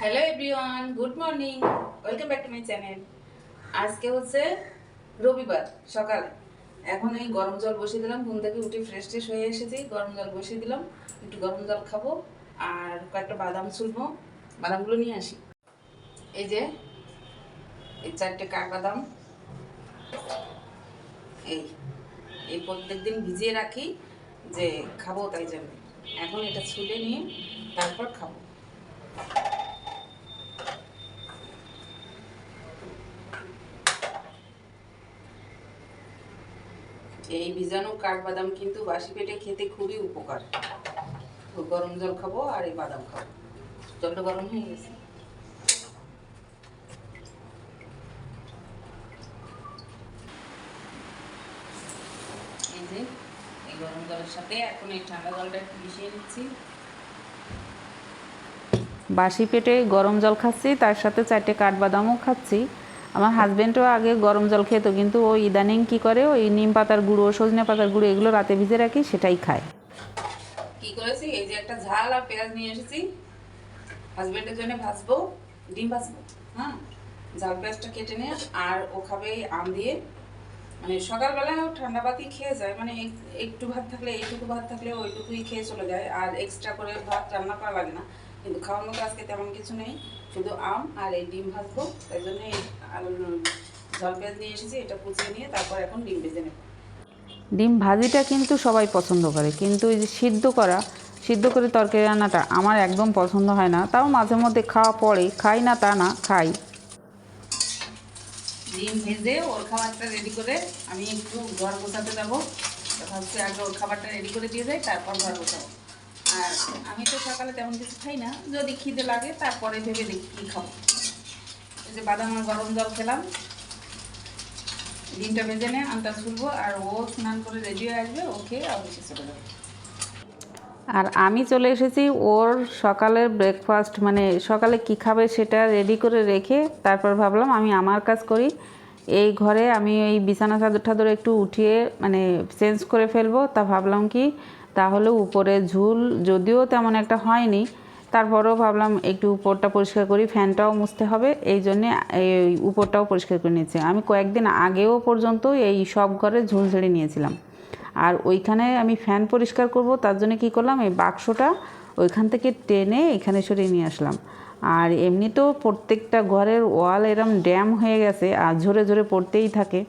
Hello everyone good morning welcome back to my channel আজকে হচ্ছে রবিবার, সকালে। এখন এই গরম জল বসিয়ে দিলাম। ঘুম থেকে উঠে ফ্রেশ ট্রেশ হয়ে এসেছি। গরম জল বসিয়ে দিলাম। একটু গরম জল খাব আর কয়েকটা বাদাম ছুলবো বাদামগুলো নিয়ে আসি। এই যে, এই চারটে কাঠবাদাম এই এই প্রত্যেক দিন ভিজিয়ে রাখি যে খাব তাই জন্য। এখন এটা ছুলে নিয়ে তারপর খাব। এই ভিজানো কাঠবাদাম কিন্তু বাসি পেটে খেতে খুবই উপকার। তো গরম জল খাব আর এই বাদাম খাব। জলটা গরম হয়ে গেছে। বাসি পেটে গরম জল খাচ্ছি, তার সাথে চারটে কাঠবাদামও খাচ্ছি। আমার হাজবেন্ডও আগে গরম জল খেত, কিন্তু ও ইদানিং কি করে, ওই নিম পাতার গুঁড়ো, সজনে পাতার গুঁড়ো, এগুলো রাতে ভিজে রাখি, সেটাই খায়। কি করেছি? এই যে একটা ঝাল আর পেঁয়াজ নিয়ে এসেছি। হাজবেন্ডের জন্য ভাজবো, ডিম ভাজবো হ্যাঁ? ঝাল পেঁয়াজটা কেটে নিয়ে, আর ও খাবে আম দিয়ে। মানে সকালবেলা ঠান্ডা বাতি খেয়ে যায় মানে একটু ভাত থাকলে, এইটুকু ভাত থাকলে ওইটুকুই খেয়ে চলে যায়, আর এক্সট্রা করে ভাত রান্না করা লাগে না। কিন্তু খাওয়ার মতো আজকে তেমন কিছু নেই। শুধু আম আর এই ডিম ভাজবো তাই জন্য ঝাল পেঁয়াজ নিয়ে এসেছি এটা কুচিয়ে নিয়ে তারপর এখন ডিম ভেজে নেব। ডিম ভাজিটা কিন্তু সবাই পছন্দ করে কিন্তু এই যে সিদ্ধ করা সিদ্ধ করে তরকারি রান্নাটা আমার একদম পছন্দ হয় না তাও মাঝে মধ্যে খাওয়া পড়ে খাই না তা না খাই। ডিম ভেজে ওর খাবারটা রেডি করে আমি একটু ঘর গোছাতে যাব। ভাবছি আগে ওর খাবারটা রেডি করে দিয়ে যাই তারপর ঘর গোছাবো। আর আমি তো সকালে তেমন কিছু খাই না। যদি খিদে লাগে, তারপরে ভেবে দেখি খাব। এই যে বাদাম আর গরম জল খেলাম। ডিমটা ভেজে নে, আনটা ছুলবো, আর ও স্নান করে রেডি হয়ে আসবে, ও খেয়ে অফিসে চলে যাবে। আর আমি চলে এসেছি ওর সকালের ব্রেকফাস্ট মানে সকালে কি খাবে সেটা রেডি করে রেখে তারপর ভাবলাম আমি আমার কাজ করি। এই ঘরে আমি এই বিছানা চাদর টাদর একটু উঠিয়ে মানে চেঞ্জ করে ফেলব, তা ভাবলাম কি তাহলে উপরে ঝুল, যদিও তেমন একটা হয়নি। তারপরেও ভাবলাম একটু উপরটা পরিষ্কার করি, ফ্যানটাও মুছতে হবে, এই জন্যে এই উপরটাও পরিষ্কার করে নিয়েছি। আমি কয়েকদিন আগেও পর্যন্ত এই সব ঘরে ঝুল ঝেড়ে নিয়েছিলাম। আর ওইখানে আমি ফ্যান পরিষ্কার করব, তার জন্য কি করলাম, এই বাক্সটা ওইখান থেকে টেনে এখানে সরিয়ে নিয়ে আসলাম। আর এমনিতেও প্রত্যেকটা ঘরের ওয়াল এরম ড্যাম হয়ে গেছে, আর ঝরে ঝরে পড়তেই থাকে।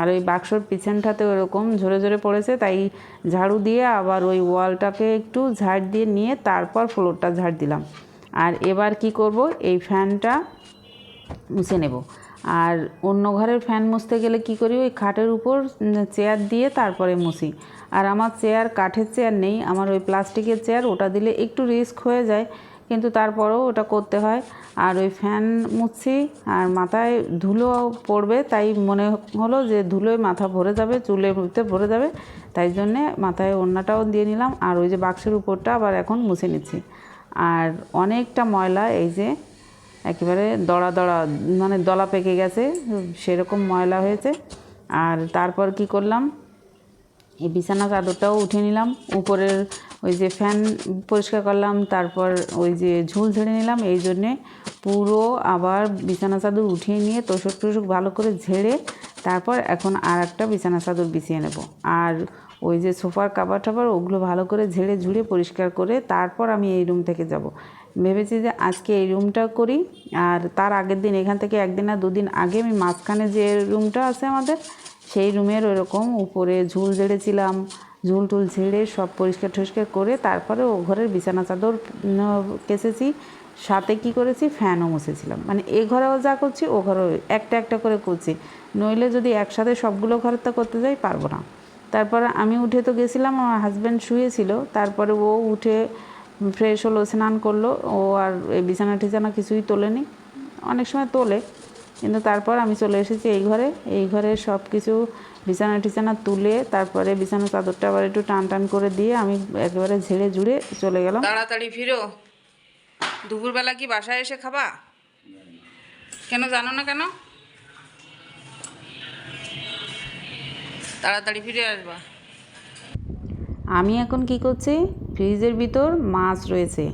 আর ওই বাক্সর পিছনটাতে ওরকম ঝরে ঝরে পড়েছে, তাই ঝাড়ু দিয়ে আবার ওই ওয়ালটাকে একটু ঝাড় দিয়ে নিয়ে তারপর ফ্লোরটা ঝাড় দিলাম। আর এবার কি করব? এই ফ্যানটা মুছে নেব। আর অন্য ঘরের ফ্যান মুছতে গেলে কি করি? ওই খাটের উপর চেয়ার দিয়ে তারপরে মুছি। আর আমার চেয়ার, কাঠের চেয়ার নেই, আমার ওই প্লাস্টিকের চেয়ার, ওটা দিলে একটু রিস্ক হয়ে যায়। কিন্তু তারপরেও ওটা করতে হয়। আর ওই ফ্যান মুছছি আর মাথায় ধুলো পড়বে, তাই মনে হলো যে ধুলোয় মাথা ভরে যাবে চুলে মুখতে ভরে যাবে, তাই জন্যে মাথায় ওড়নাটাও দিয়ে নিলাম। আর ওই যে বাক্সের উপরটা আবার এখন মুছে নিচ্ছি। আর অনেকটা ময়লা, এই যে একেবারে দড়া দড়া মানে দলা পেকে গেছে, সেরকম ময়লা হয়েছে। আর তারপর কি করলাম? এই বিছানা চাদরটাও উঠে নিলাম। উপরের ওই যে ফ্যান পরিষ্কার করলাম, তারপর ওই যে ঝুল ঝেড়ে নিলাম, এই জন্যে পুরো আবার বিছানা চাদর উঠিয়ে নিয়ে তোষক টোষক ভালো করে ঝেড়ে তারপর এখন আর একটা বিছানা চাদর বিছিয়ে নেব। আর ওই যে সোফার কাবার টাবার ওগুলো ভালো করে ঝেড়ে ঝুড়ে পরিষ্কার করে তারপর আমি এই রুম থেকে যাব। ভেবেছি যে আজকে এই রুমটা করি, আর তার আগের দিন, এখান থেকে একদিন না দুদিন আগে আমি মাঝখানে যে রুমটা আছে আমাদের, সেই রুমের ওরকম উপরে ঝুল ঝেড়েছিলাম ঝুল টুল ঝেড়ে সব পরিষ্কার টরিষ্কার করে তারপরে ও ঘরের বিছানা চাদর কেসেছি সাথে কি করেছি? ফ্যানও মুছেছিলাম। মানে এ ঘরেও যা করছি, ও ঘরেও একটা একটা করে করছি। নইলে যদি একসাথে সবগুলো ঘরেরটা করতে যাই, পারব না। তারপরে আমি উঠে তো গেছিলাম, আমার হাজব্যান্ড শুয়েছিল। তারপরে ও উঠে ফ্রেশ হলো, স্নান করল। ও আর এই বিছানা টিছানা কিছুই তোলেনি। অনেক সময় তোলে। কিন্তু তারপর আমি চলে এসেছি এই ঘরে। এই ঘরে সব কিছু বিছানা টিছানা তুলে তারপরে বিছানা চাদরটা আবার একটু টান টান করে দিয়ে আমি একেবারে ঝেড়ে ঝুড়ে চলে গেলাম। তাড়াতাড়ি ফিরো। দুপুরবেলা কি বাসায় এসে খাবা? কেন জানো না কেন? তাড়াতাড়ি ফিরে আসবা। আমি এখন কি করছি? ফ্রিজের ভিতর মাছ রয়েছে।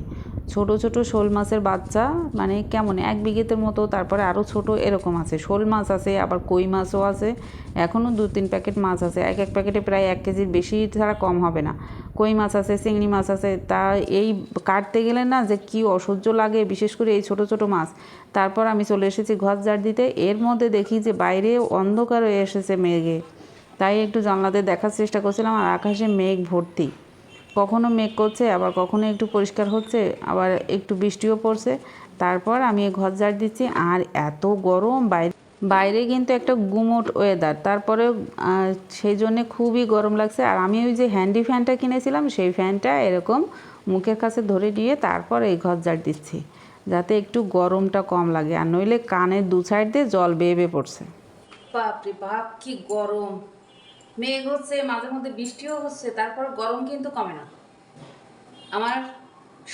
ছোট ছোট শোল মাছের বাচ্চা মানে কেমন, এক বিঘেতের মতো, তারপরে আরও ছোট এরকম আছে। শোল মাছ আছে, আবার কই মাছও আছে। এখনও দু তিন প্যাকেট মাছ আছে। এক এক প্যাকেটে প্রায় এক কেজির বেশি ছাড়া কম হবে না। কই মাছ আছে, চিংড়ি মাছ আছে, তা এই কাটতে গেলে না যে কি অসহ্য লাগে, বিশেষ করে এই ছোট ছোট মাছ। তারপর আমি চলে এসেছি ঘর ঝাড় দিতে। এর মধ্যে দেখি যে বাইরে অন্ধকার হয়ে এসেছে মেঘে। তাই একটু জানলাতে দেখার চেষ্টা করছিলাম আর আকাশে মেঘ ভর্তি। কখনো মেঘ করছে, আবার কখনো একটু পরিষ্কার হচ্ছে, আবার একটু বৃষ্টিও পড়ছে। তারপর আমি এই ঘর ঝাড় দিচ্ছি, আর এত গরম বাইরে বাইরে কিন্তু একটা গুমোট ওয়েদার তারপরে সেই জন্যে খুবই গরম লাগছে। আর আমি ওই যে হ্যান্ডি ফ্যানটা কিনেছিলাম, সেই ফ্যানটা এরকম মুখের কাছে ধরে দিয়ে তারপর এই ঘর ঝাড় দিচ্ছি, যাতে একটু গরমটা কম লাগে। আর নইলে কানের দু সাইড দিয়ে জল বেয়ে বেয়ে পড়ছে। বাপরে বাপ, কি গরম! মেঘ হচ্ছে, মাঝে মধ্যে বৃষ্টিও হচ্ছে তারপর গরম কিন্তু কমে না। আমার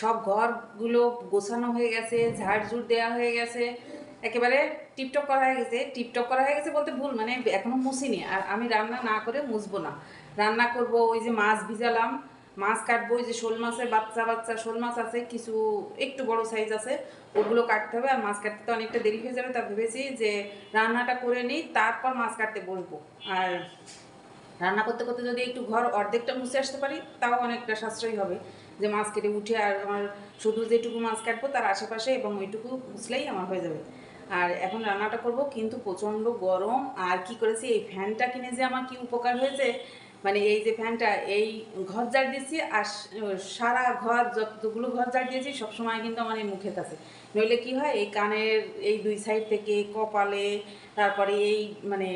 সব ঘরগুলো গোছানো হয়ে গেছে, ঝাড়ঝুড় দেওয়া হয়ে গেছে, একেবারে টিপটপ করা হয়ে গেছে, টিপটপ করা হয়ে গেছে বলতে ভুল মানে এখনও মুছিনি, আর আমি রান্না না করে মুছবো না। রান্না করব, ওই যে মাছ ভিজালাম, মাছ কাটবো, ওই যে শোল মাছের বাচ্চা বাচ্চা, শোল মাছ আছে, কিছু একটু বড় সাইজ আছে, ওগুলো কাটতে হবে, আর মাছ কাটতে তো অনেকটা দেরি হয়ে যাবে, তা ভেবেছি যে রান্নাটা করে নিই, তারপর মাছ কাটতে বসবো, আর রান্না করতে করতে যদি একটু ঘর অর্ধেকটা মুছে আসতে পারি, তাও অনেকটা সাশ্রয়ী হবে। যে মাছ কেটে উঠে আর আমার শুধু যেটুকু মাছ কাটবো, তার আশেপাশে এবং ওইটুকু মুছলেই আমার হয়ে যাবে। আর এখন রান্নাটা করব, কিন্তু প্রচণ্ড গরম, আর কি করেছি, এই ফ্যানটা কিনে যে আমার কি উপকার হয়েছে মানে এই যে ফ্যানটা, এই ঘর ঝাড় দিয়েছি, আর সারা ঘর যতগুলো ঘর ঝাড় দিয়েছি, সবসময় কিন্তু আমার এই মুখে কাছে নইলে কি হয়, এই কানের এই দুই সাইড থেকে কপালে, তারপরে এই মানে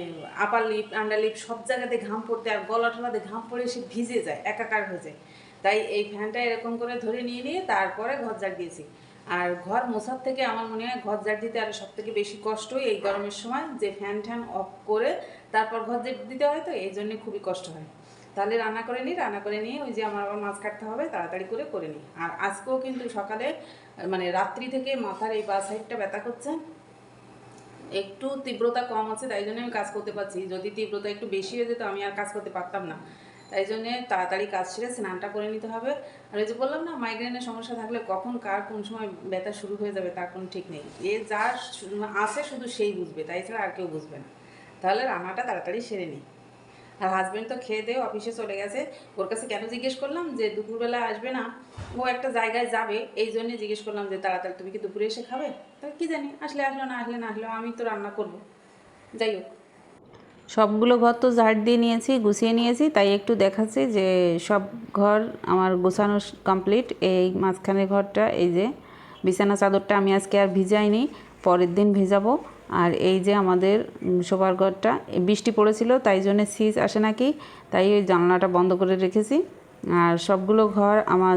আপার লিপ আন্ডার লিপ সব জায়গাতে ঘাম পড়তে আর গলা টলাতে ঘাম পড়ে সে ভিজে যায়, একাকার হয়ে যায়। তাই এই ফ্যানটা এরকম করে ধরে নিয়ে নিয়ে তারপরে ঘর ঝাড় দিয়েছি। আর ঘর মোছার থেকে আমার মনে হয় ঘর ঝাড় দিতে আর সব থেকে বেশি কষ্টই এই গরমের সময়, যে ফ্যান ট্যান অফ করে তারপর ঘর ঝাড় দিতে হয় তো, এই জন্যে খুবই কষ্ট হয়। তাহলে রান্না করে নিই রান্না করে নিয়ে ওই যে আমার আবার মাছ কাটতে হবে, তাড়াতাড়ি করে করে নিই আর আজকেও কিন্তু সকালে মানে রাত্রি থেকে মাথার এই বা সাইডটা ব্যথা করছে। একটু তীব্রতা কম আছে, তাই জন্য আমি কাজ করতে পারছি। যদি তীব্রতা একটু বেশি হয়ে যেত, আমি আর কাজ করতে পারতাম না। তাই জন্যে তাড়াতাড়ি কাজ সেরে স্নানটা করে নিতে হবে। আর ওই যে বললাম না মাইগ্রেনের সমস্যা থাকলে কখন কার কোন সময় ব্যথা শুরু হয়ে যাবে, তার কোনো ঠিক নেই। এ যার আসে শুধু সেই বুঝবে, তাই ছাড়া আর কেউ বুঝবে না। তাহলে রান্নাটা তাড়াতাড়ি সেরে নিই আর হাজব্যান্ড তো খেয়ে দিয়ে অফিসে চলে গেছে। ওর কাছে কেন জিজ্ঞেস করলাম যে, দুপুরবেলা আসবে না, ও একটা জায়গায় যাবে, এই জন্যে জিজ্ঞেস করলাম যে, তাড়াতাড়ি তুমি কি দুপুরে এসে খাবে? তা কি জানি, আসলে আসলো না, আসলে না, আসলো, আমি তো রান্না করব। যাই হোক। সবগুলো ঘর তো ঝাড় দিয়ে নিয়েছি, গুছিয়ে নিয়েছি, তাই একটু দেখাচ্ছি যে, সব ঘর আমার গোছানো কমপ্লিট এই মাঝখানের ঘরটা, এই যে, বিছানা চাদরটা আমি আজকে আর ভিজাইনি, পরের দিন ভিজাবো। আর এই যে আমাদের শোবার ঘরটা বৃষ্টি পড়েছিল, তাই জন্যে সিজ আসে নাকি, তাই ওই জানলাটা বন্ধ করে রেখেছি। আর সবগুলো ঘর আমার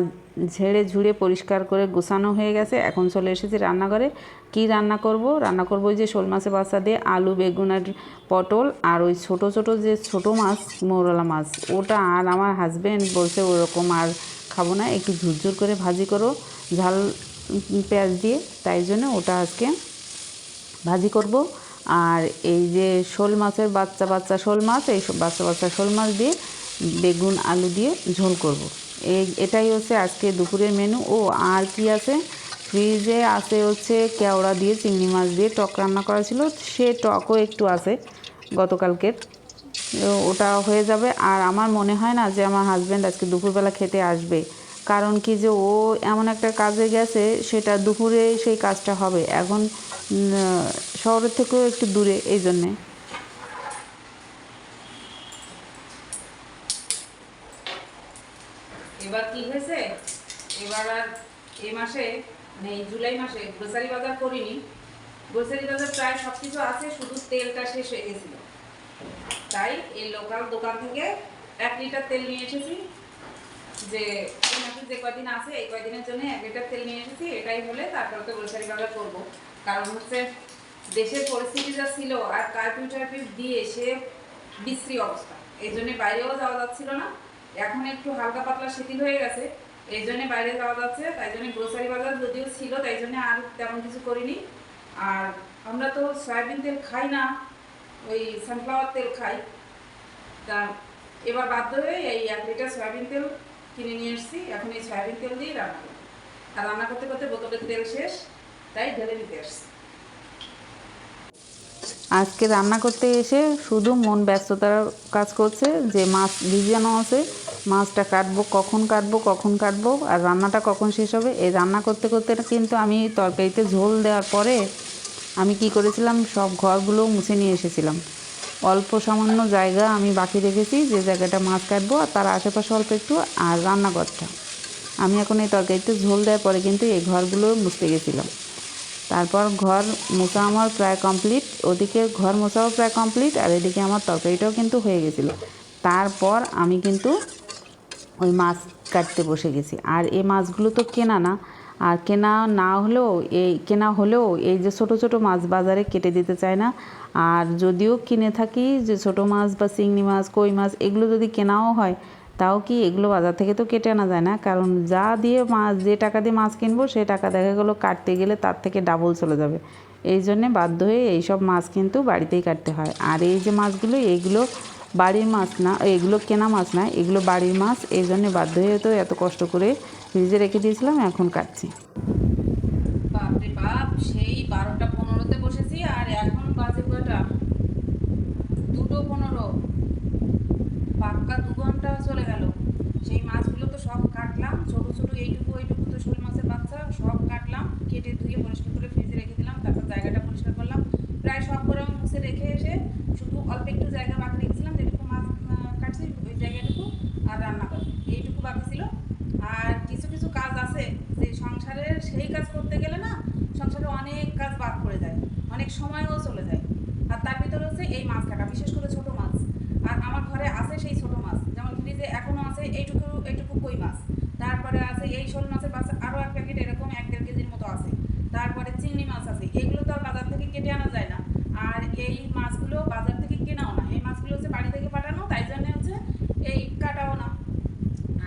ঝেড়ে ঝুড়ে পরিষ্কার করে গোছানো হয়ে গেছে, এখন চলে এসেছি রান্নাঘরে। কি রান্না করব? রান্না করব ওই যে শোল মাছের বাচ্চা দিয়ে আলু, বেগুন আর পটল, আর ওই ছোট ছোট যে ছোট মাছ, মৌরলা মাছ, ওটা আর আমার হাজবেন্ড বলছে ওরকম আর খাব না, একটু ঝুরঝুর করে ভাজি করো, ঝাল পেঁয়াজ দিয়ে, তাই জন্য ওটা আজকে ভাজি করব। আর এই যে শোল মাছের বাচ্চা বাচ্চা শোল মাছ, এই বাচ্চা বাচ্চা শোল মাছ দিয়ে বেগুন, আলু দিয়ে ঝোল করব। এই, এটাই হচ্ছে আজকে দুপুরের মেনু ও, আর কি আছে? ফ্রিজে আছে হচ্ছে কেওড়া দিয়ে, চিংড়ি মাছ দিয়ে টক রান্না করা ছিল। সে টকও একটু আছে গতকালকের। ওটা হয়ে যাবে। আর আমার মনে হয় না যে আমার হাজব্যান্ড আজকে দুপুরবেলা খেতে আসবে। কারণ কি যে ও এমন একটা কাজে গেছে, সেটা দুপুরে সেই কাজটা হবে। এখন শহরের থেকেও একটু দূরে, এই জন্যে। এবার কি হয়েছে? এবার আর এ মাসে মানে এই জুলাই মাসে গ্রোসারি বাজার করিনি। গ্রোসারি বাজার প্রায় সব কিছু আছে, শুধু তেলটা শেষ হয়ে গেছিল। তাই এই লোকাল দোকান থেকে এক লিটার তেল নিয়ে এসেছি। যে মাসে যে কয়দিন আছে, এই কয়দিনের জন্য এক লিটার তেল নিয়ে এসেছি, এটাই হলে তারপরে তো গ্রোসারি বাজার করব। কারণ হচ্ছে দেশের পরিস্থিতি যা ছিল আর কার্পিউ টার্পিউ দিয়ে সে বিশ্রী অবস্থা। এই জন্য বাইরেও যাওয়া যাচ্ছিল না। এখন একটু হালকা পাতলা শিথিল হয়ে গেছে। এই জন্য বাইরে যাওয়া যাচ্ছে, তাই জন্য গ্রোসারি বাজার যদিও ছিল, তাই জন্য আর তেমন কিছু করিনি। আর আমরা তো সয়াবিন তেল খাই না, ওই সানফ্লাওয়ার তেল খাই। তা এবার বাধ্য হয়ে এই এক লিটার সয়াবিন তেল কিনে নিয়ে এসেছি এখন এই সয়াবিন তেল রান্না করব। আর রান্না করতে করতে বোতলের তেল শেষ, তাই ঢেলে দিতে আসছি। আজকে রান্না করতে এসে শুধু মন ব্যস্ততার কাজ করছে, যে মাছ ভিজানো আছে, মাছটা কাটবো, কখন কাটবো কখন কাটবো, আর রান্নাটা কখন শেষ হবে, এই রান্না করতে করতে কিন্তু আমি তরকারিতে ঝোল দেওয়ার পরে আমি কি করেছিলাম, সব ঘরগুলো মুছে নিয়ে এসেছিলাম। অল্প সামান্য জায়গা আমি বাকি রেখেছি, যে জায়গাটা মাছ কাটবো আর তার আশেপাশে অল্প একটু আর রান্নাঘরটা। আমি এখন এই তরকারিতে ঝোল দেওয়ার পরে কিন্তু এই ঘরগুলো মুছতে গেছিলাম। তারপর ঘর মোছা আমার প্রায় কমপ্লিট, ওদিকে ঘর মোছাও প্রায় কমপ্লিট আর এদিকে আমার তরকারিটাও কিন্তু হয়ে গেছিল। তারপর আমি কিন্তু ওই মাছ কাটতে বসে গেছি। আর এই মাছগুলো তো কেনা না আর কেনা না হলেও এই, কেনা হলেও এই যে ছোট ছোট মাছ বাজারে কেটে দিতে চায় না। আর যদিও কিনে থাকি যে ছোট মাছ বা চিংড়ি মাছ, কই মাছ, এগুলো যদি কেনাও হয়, তাও কি এগুলো বাজার থেকে তো কেটে আনা যায় না? কারণ যা দিয়ে মাছ, যে টাকা দিয়ে মাছ কিনবো, সে টাকা দেখা গেলো কাটতে গেলে তার থেকে ডাবল চলে যাবে। এই জন্যে বাধ্য হয়ে এইসব মাছ কিন্তু বাড়িতেই কাটতে হয়। আর এই যে মাছগুলো এইগুলো বাড়ির মাছ না, এগুলো কেনা মাছ না, এগুলো বাড়ির মাছ, এই জন্যে বাধ্য হয়ে তো এত কষ্ট করে ফ্রিজে রেখে দিয়েছিলাম, এখন কাটছি। পনেরোতে বসেছি পনেরো। দু ঘণ্টা চলে গেল। সেই মাছগুলো তো সব কাটলাম, ছোট ছোট এইটুকু তো শোল মাছের বাচ্চা, সব কাটলাম, কেটে ধুয়ে করে রেখে দিলাম, তারপর জায়গাটা পরিষ্কার করলাম। প্রায় সব করে রেখে এসে শুধু অল্প একটু জায়গা বাকি রেখেছিলাম যেটুকু মাছ আহ, কাটছি ওই জায়গাটুকু আর রান্না করব এইটুকু বাকি ছিল আর কিছু কিছু কাজ আছে যে সংসারের সেই কাজ করতে গেলে না সংসারে অনেক কাজ বাদ পড়ে যায় অনেক সময়ও চলে যায় আর তার ভিতরে হচ্ছে এই মাছ কাটা বিশেষ করে ছোট মাছ আর আমার ঘরে আছে সেই ছোট মাছ যেমন ফ্রিজে এখনও আছে এইটুকু এইটুকু কই মাছ তারপরে আছে এই শোল মাছের বাচ্চা আরও এক প্যাকেট এরকম এক দেড় কেজির মতো আছে তারপরে চিংড়ি মাছ আছে এগুলো তো আর বাজার থেকে কেটে আনা যায় না আর এই মাছগুলো বাজার থেকে কেনাও না এই মাছগুলো হচ্ছে বাড়ি থেকে পাঠানো তাই জন্য হচ্ছে এই কাটাও না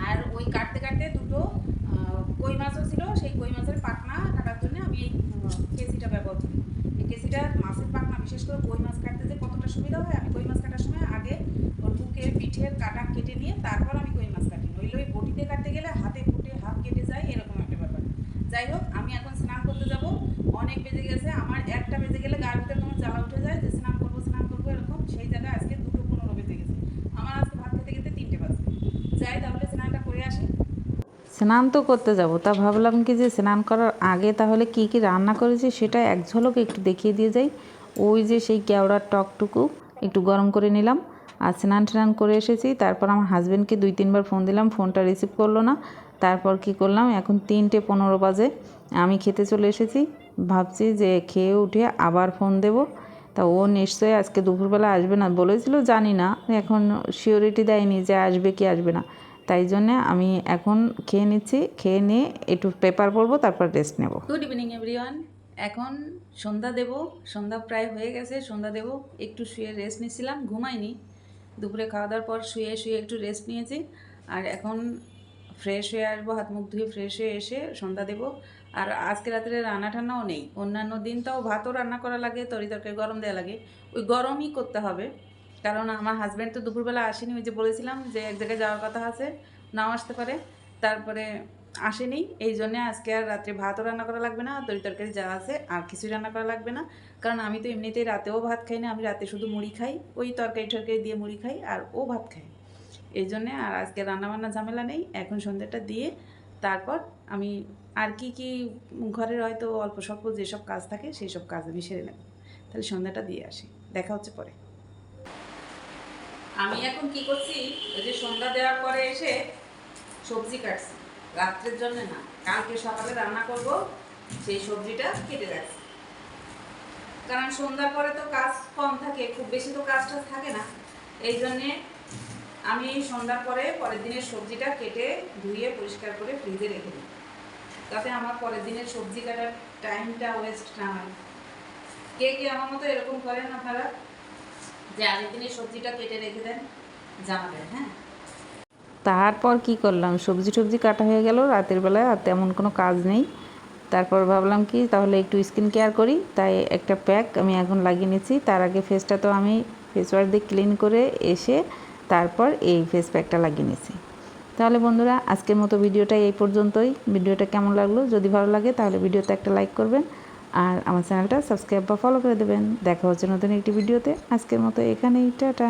আর ওই কাটতে কাটতে দুটো আহ, কই মাছও ছিল সেই কই মাছের পাখনা কাটার জন্য আমি এই আহ, কেসিটা ব্যবহার করি এই কেসিটা মাছের পাখনা বিশেষ করে কই মাছ কাটতে যে কতটা সুবিধা হয়, আমি কই মাছ কাটার সময় আগে ওর বুকের পিঠের কাটা কেটে নিয়ে তারপর আমি কই মাছ কাটি। নইলে ওই বটিতে কাটতে গেলে হাতে ফুটে হাত কেটে যায়, এরকম একটা ব্যাপার। যাই হোক, আমি এখন স্নান করতে যাব। অনেক বেজে গেছে, আমার একটা বেজে গেলে গার ভিতরে তোমার জ্বালা উঠে যায় যে স্নান করব স্নান করব, এরকম। সেই জায়গায় আজকে দুটো পনেরো বেজে গেছে। আমার আজকে ভাত খেতে খেতে তিনটে বাজবে যাই তাহলে স্নানটা করে আসি। স্নান তো করতে যাব, তা ভাবলাম কি যে স্নান করার আগে তাহলে কি কি রান্না করেছি সেটা এক ঝলক একটু দেখিয়ে দিয়ে যাই। ওই যে সেই কেওড়ার টকটুকু একটু গরম করে নিলাম আর স্নান টান করে এসেছি। তারপর আমার হাজব্যান্ডকে দুই, তিনবার ফোন দিলাম ফোনটা রিসিভ করল না। তারপর কি করলাম? এখন তিনটে পনেরো বাজে। আমি খেতে চলে এসেছি। ভাবছি যে খেয়ে উঠে আবার ফোন দেব। তা ও নিশ্চয়ই আজকে দুপুরবেলা আসবে না। বলেছিল, জানি না। এখন শিওরিটি দেয়নি যে আসবে কি আসবে না। তাই জন্যে আমি এখন খেয়ে নিচ্ছি। খেয়ে নিয়ে একটু পেপার পড়ব, তারপর রেস্ট নেব। গুড ইভিনিং এভরিওয়ান এখন সন্ধ্যা দেব, সন্ধ্যা প্রায় হয়ে গেছে, সন্ধ্যা দেব একটু শুয়ে রেস্ট নিয়েছিলাম ঘুমাইনি দুপুরে খাওয়া দাওয়ার পর শুয়ে শুয়ে একটু রেস্ট নিয়েছি। আর এখন ফ্রেশ হয়ে আসব, হাত মুখ ধুয়ে ফ্রেশ হয়ে এসে সন্ধ্যা দেব। আর আজকে রাত্রে রান্না টান্নাও নেই। অন্যান্য দিন তাও ভাতও রান্না করা লাগে, তরি তরকারি গরম দেওয়া লাগে। ওই গরমই করতে হবে। কারণ আমার হাজব্যান্ড তো দুপুরবেলা আসেনি, ওই যে বলেছিলাম যে এক জায়গায় যাওয়ার কথা আছে, নাও আসতে পারে। তারপরে আসেনি। এই জন্যে আজকে আর রাত্রে ভাতও রান্না করা লাগবে না তরি তরকারি যা আছে আর কিছুই রান্না করা লাগবে না। কারণ আমি তো এমনিতেই রাতেও ভাত খাই না, আমি রাতে শুধু মুড়ি খাই, ওই তরকারি টরকারি দিয়ে মুড়ি খাই আর ও ভাত খাই এই জন্যে আর আজকে রান্নাবান্না ঝামেলা নেই, এখন সন্ধ্যাটা দিয়ে তারপর আমি আর কি কি ঘরের হয়তো অল্প স্বল্প যেসব কাজ থাকে সেই সব কাজ আমি সেরে নেব। তাহলে সন্ধ্যাটা দিয়ে আসি, দেখা হচ্ছে পরে। আমি এখন কি করছি, ওই যে সন্ধ্যা দেওয়ার পরে এসে সবজি কাটছি। রাত্রের জন্য না, কালকে সকালে রান্না করব, সেই সবজিটা কেটে রাখছি। কারণ সন্ধ্যার পরে তো কাজ কম থাকে, খুব বেশি তো কাজ টাজ থাকে না। এই জন্যে আমি সন্ধ্যার পরে পরের দিনের সবজিটা কেটে ধুয়ে পরিষ্কার করে ফ্রিজে রেখে দিই। তাতে আমার পরের দিনের সবজি কাটার টাইমটা ওয়েস্ট না হয়। কে কে আমার মতো এরকম করেন আপনারা? যে আগের দিনের সবজিটা কেটে রেখে দেন, জানাবেন হ্যাঁ? তারপর কি করলাম? সবজি টবজি কাটা হয়ে গেল রাতের বেলায় আর তেমন কোনো কাজ নেই। তারপর ভাবলাম কি, তাহলে একটু স্কিন কেয়ার করি। তাই একটা প্যাক আমি এখন লাগিয়ে নিয়েছি। তার আগে ফেসটা তো আমি ফেস ওয়াশ দিয়ে ক্লিন করে এসে তারপর এই ফেস প্যাকটা লাগিয়ে নিয়েছি। তাহলে বন্ধুরা, আজকের মতো ভিডিওটা এই পর্যন্তই। ভিডিওটা কেমন লাগল? যদি ভালো লাগে, তাহলে ভিডিওতে একটা লাইক করবেন। আর আমার চ্যানেলটা সাবস্ক্রাইব বা ফলো করে দেবেন। দেখা হচ্ছে নতুন একটি ভিডিওতে। আজকের মতো এখানেই, টাটা।